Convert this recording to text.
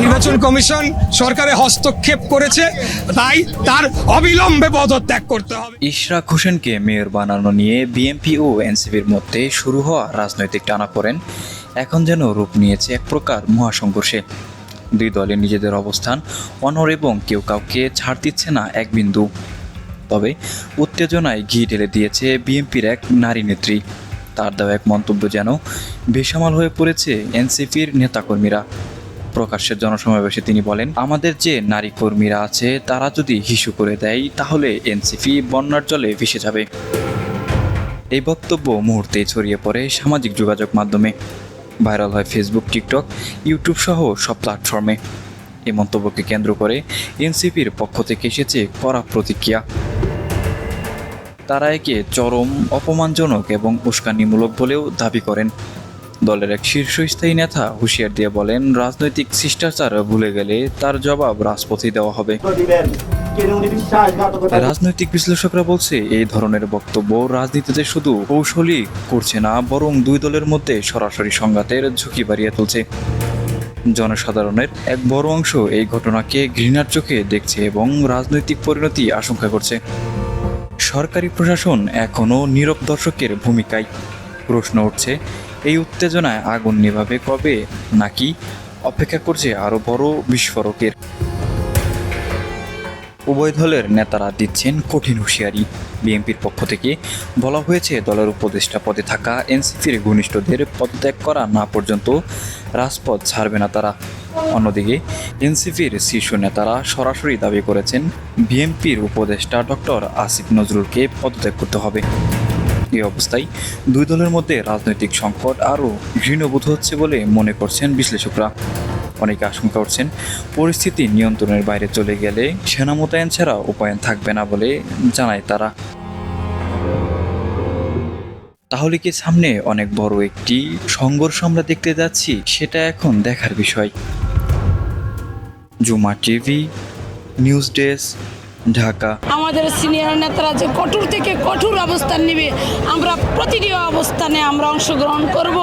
নির্বাচন কমিশন সরকারে হস্তক্ষেপ করেছে, তাই তার অবিলম্বে পদত্যাগ করতে হবে। ইশরাক হোসেনকে মেয়র বানানো নিয়ে বিএনপি ও এনসিপির মধ্যে শুরু হওয়া রাজনৈতিক টানাপোড়েন, এখন যেন রূপ নিয়েছে এক প্রকার মহাসংঘর্ষে। দুই দলে নিজেদের অবস্থান অনর এবং কেউ কাউকে ছাড় দিচ্ছে না এক বিন্দু। তবে উত্তেজনায় ঘি ঢেলে দিয়েছে বিএনপির এক নারী নেত্রী। তার দেওয়া এক মন্তব্য যেন বেসামাল হয়ে পড়েছে এনসিপির নেতাকর্মীরা। প্রকাশ্যের জনসমাবেশে তিনি বলেন, আমাদের যে নারী কর্মীরা আছে, তারা যদি হিসু করে দেয়, তাহলে এনসিপি বন্যার জলে ভেসে যাবে। এই বক্তব্য মুহূর্তে ছড়িয়ে পড়ে সামাজিক যোগাযোগ মাধ্যমে। ভাইরাল হয় ফেসবুক, টিকটক, ইউটিউব সহ সব প্ল্যাটফর্মে। এই মন্তব্যকে কেন্দ্র করে এনসিপির পক্ষ থেকে এসেছে কড়া প্রতিক্রিয়া। তারা একে চরম, অপমানজনক এবং উস্কানিমূলক বলেও দাবি করেন। দলের এক শীর্ষস্থায়ী নেতা হুঁশিয়ার দিয়ে বলেন, রাজনৈতিক শিষ্টাচার ভুলে গেলে তার জবাব রাজপথে দেওয়া হবে। রাজনৈতিক বিশ্লেষকরা বলছে, এই ধরনের বক্তব্য রাজনীতিতে শুধু কৌশলই করছে না, বরং দুই দলের মধ্যে সরাসরি সংঘাতের ঝুঁকি বাড়িয়ে তুলছে। জনসাধারণের এক বড় অংশ এই ঘটনাকে ঘৃণার চোখে দেখছে এবং রাজনৈতিক পরিণতি আশঙ্কা করছে। সরকারি প্রশাসন এখনও নীরব দর্শকের ভূমিকায়। প্রশ্ন উঠছে এই উত্তেজনায় আগুন নেভাবে কবে? নাকি অপেক্ষা করছে আরও বড় বিস্ফোরকের? উভয় দলের নেতারা দিচ্ছেন কঠিন হুঁশিয়ারি। বিএনপির পক্ষ থেকে বলা হয়েছে, দলের উপদেষ্টা পদে থাকা এনসিপির ঘনিষ্ঠদের পদত্যাগ করা না পর্যন্ত রাজপথ ছাড়বে না তারা। অন্যদিকে, এনসিপির শীর্ষ নেতারা সরাসরি দাবি করেছেন, বিএনপির উপদেষ্টা ডক্টর আসিফ নজরুলকে পদত্যাগ করতে হবে। এই অবস্থায় দুই দলের মধ্যে রাজনৈতিক সংকট আরও ঘৃণবোধ হচ্ছে বলে মনে করছেন বিশ্লেষকরা। অনেকে আশঙ্কা করছেন, পরিস্থিতি নিয়ন্ত্রণের বাইরে চলে গেলে সেনা মোতায়েন ছাড়া উপায়ন থাকবে না বলে জানায় তারা। তাহলে কি সামনে অনেক বড় একটি সংঘর্ষ আমরা দেখতে যাচ্ছি? সেটা এখন দেখার বিষয়। জুমা টিভি, নিউজ ডেস্ক। ঢাকা। আমাদের সিনিয়র নেতারা যে কঠোর থেকে কঠোর অবস্থান নেবে, আমরা প্রতিটি অবস্থানে আমরা অংশগ্রহণ করব।